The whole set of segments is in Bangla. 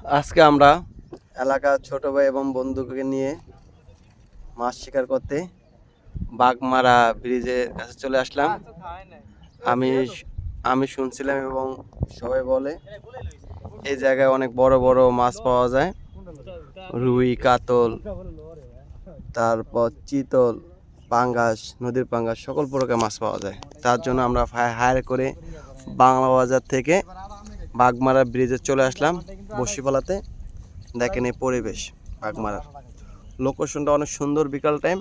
আজকে আমরা এলাকার ছোট ভাই এবং বন্ধুকে নিয়ে মাছ শিকার করতে বাগমারা ব্রিজের কাছে চলে আসলাম। আমি আমি শুনছিলাম এবং সবাই বলে এই জায়গায় অনেক বড় বড় মাছ পাওয়া যায়। রুই, কাতল, তারপর চিতল, পাঙ্গাস, নদীর পাঙ্গাস, সকল প্রকার মাছ পাওয়া যায়। তার জন্য আমরা হায়ার করে বাংলা বাজার থেকে বাগমারা ব্রিজে চলে আসলাম বসিপালাতে। দেখেন এই পরিবেশ বাগমারার। লোকেশনটা অনেক সুন্দর, বিকাল টাইম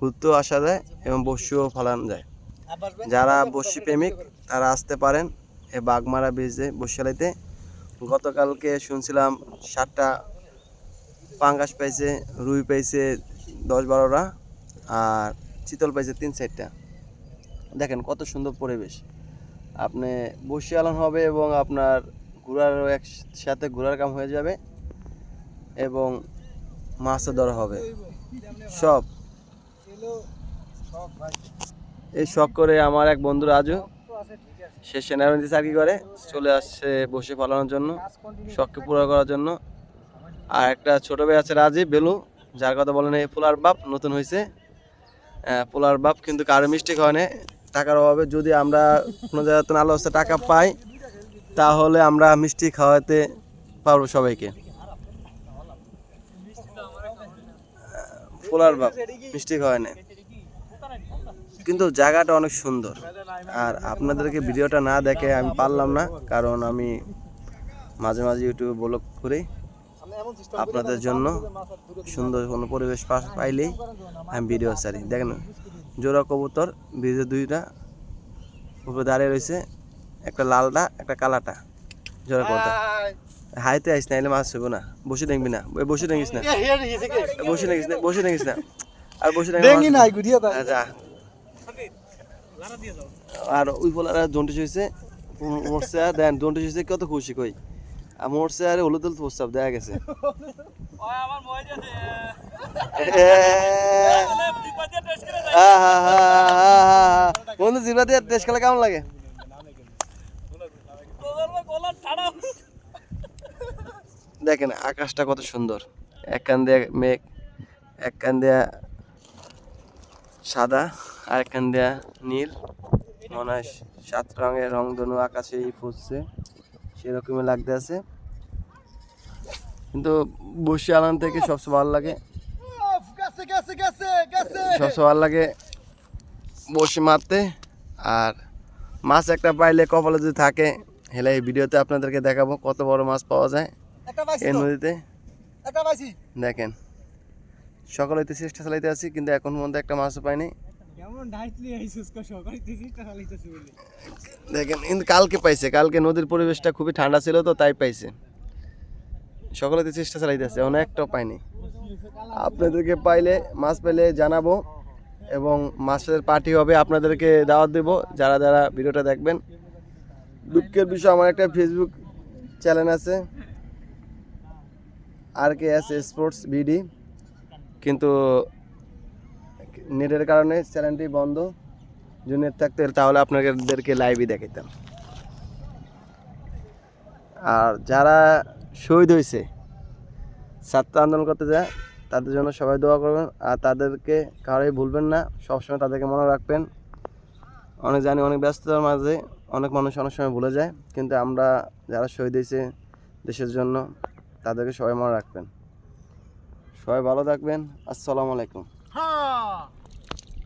ঘুরতেও আসা যায় এবং বসিও ফালানো যায়। যারা বসি প্রেমিক, তারা আসতে পারেন এই বাগমারা ব্রিজে বসিয়ালাইতে গতকালকে শুনছিলাম সাতটা পাঙ্গাস পাইছে, রুই পাইছে দশ বারোটা, আর চিতল পাইছে তিন চারটা। দেখেন কত সুন্দর পরিবেশ। আপনি বসে আলান হবে এবং আপনার ঘোরার একসাথে ঘোরার কাম হয়ে যাবে এবং মাছও ধরা হবে। সব। এই শখ করে আমার এক বন্ধু রাজু সে সেনাবাহিনীতে চাকরি করে, চলে আসছে বসে পালানোর জন্য, শখকে পুরো করার জন্য। আর একটা ছোট ভাই আছে রাজীব বেলু, যার কথা বলেন এই পোলার বাপ নতুন হয়েছে পোলার বাপ কিন্তু কারও মিস্টেক হয় না টাকার অভাবে যদি আমরা কোনো জায়গাতে আলো হচ্ছে টাকা পাই, তাহলে আমরা মিষ্টি খাওয়াতে পারব সবাইকে। পোলার বাপ, মিষ্টি খাওয়ায় না। কিন্তু জায়গাটা অনেক সুন্দর। আর আপনাদেরকে ভিডিওটা না দেখে আমি পারলাম না, কারণ আমি মাঝে মাঝে ইউটিউবে ব্লগ করি। আপনাদের জন্য সুন্দর কোনো পরিবেশ পাইলেই আমি ভিডিও ছাড়ি, দেখেন জোড়া কবুতর ব্রিজে দুইটা উপরে দাঁড়িয়ে রয়েছে একটা লালটা একটা কালাটা জোড়া কবুতর। হাইতে আইস না এলে মাছ হইব না। বসে দেখবি না। ওই বসে দেখিস না। বসে দেখিস না বসে দেখিস না। আর বসে তা যা। আর ওই বলার জন্টিস হয়েছে মরছে আর দেন জন্টিস হয়েছে কত খুশি কই। আর মরছে আর হলুদ হলুদ প্রস্তাব দেখা গেছে। বন্ধু জিরা দিয়ে টেস্ট খেলা কেমন লাগে? দেখেন আকাশটা কত সুন্দর। এক কান দিয়ে মেঘ এক কান দিয়ে সাদা আর এক কান দিয়া নীল। মনে হয় সাত রঙের রং ধনু আকাশেই ফুটছে। সেরকমই লাগতে আছে। কিন্তু বসে আলান থেকে সবচেয়ে ভালো লাগে। সবচেয়ে ভালো লাগে বসে মারতে। আর মাছ একটা পাইলে কপালে যদি থাকে হেলে এই ভিডিওতে আপনাদেরকে দেখাবো কত বড় মাছ পাওয়া যায় এই নদীতে। দেখেন সকালে তো চেষ্টা চালাইতে আছি কিন্তু এখন মধ্যে একটা মাছও পাইনি। দেখেন কিন্তু কালকে পাইছে কালকে নদীর পরিবেশটা খুবই ঠান্ডা ছিল তো তাই পাইছে। সকালে তো চেষ্টা চালাইতেছে অনেকটাও পাইনি। আপনাদেরকে পাইলে মাছ পেলে জানাব এবং মাছের পার্টি হবে আপনাদেরকে দাওয়াত দেব, যারা যারা ভিডিওটা দেখবেন। দুঃখের বিষয়, আমার একটা ফেসবুক চ্যানেল আছে R K S sports BD কিন্তু নেটের কারণে চ্যানেলটি বন্ধ, যদি নেট থাকতো, তাহলে আপনাদেরকে লাইভই দেখাইতাম। আর যারা শহীদ হয়েছে ছাত্র আন্দোলন করতে যায় তাদের জন্য সবাই দোয়া করবেন। আর তাদেরকে কারোই ভুলবেন না। সবসময় তাদেরকে মনে রাখবেন। অনেক জানি অনেক ব্যস্ততার মাঝে অনেক মানুষ অনেক সময় ভুলে যায়। কিন্তু আমরা যারা শহীদ হয়েছে দেশের জন্য, তাদেরকে সবাই মনে রাখবেন। সবাই ভালো থাকবেন। আসসালামু আলাইকুম।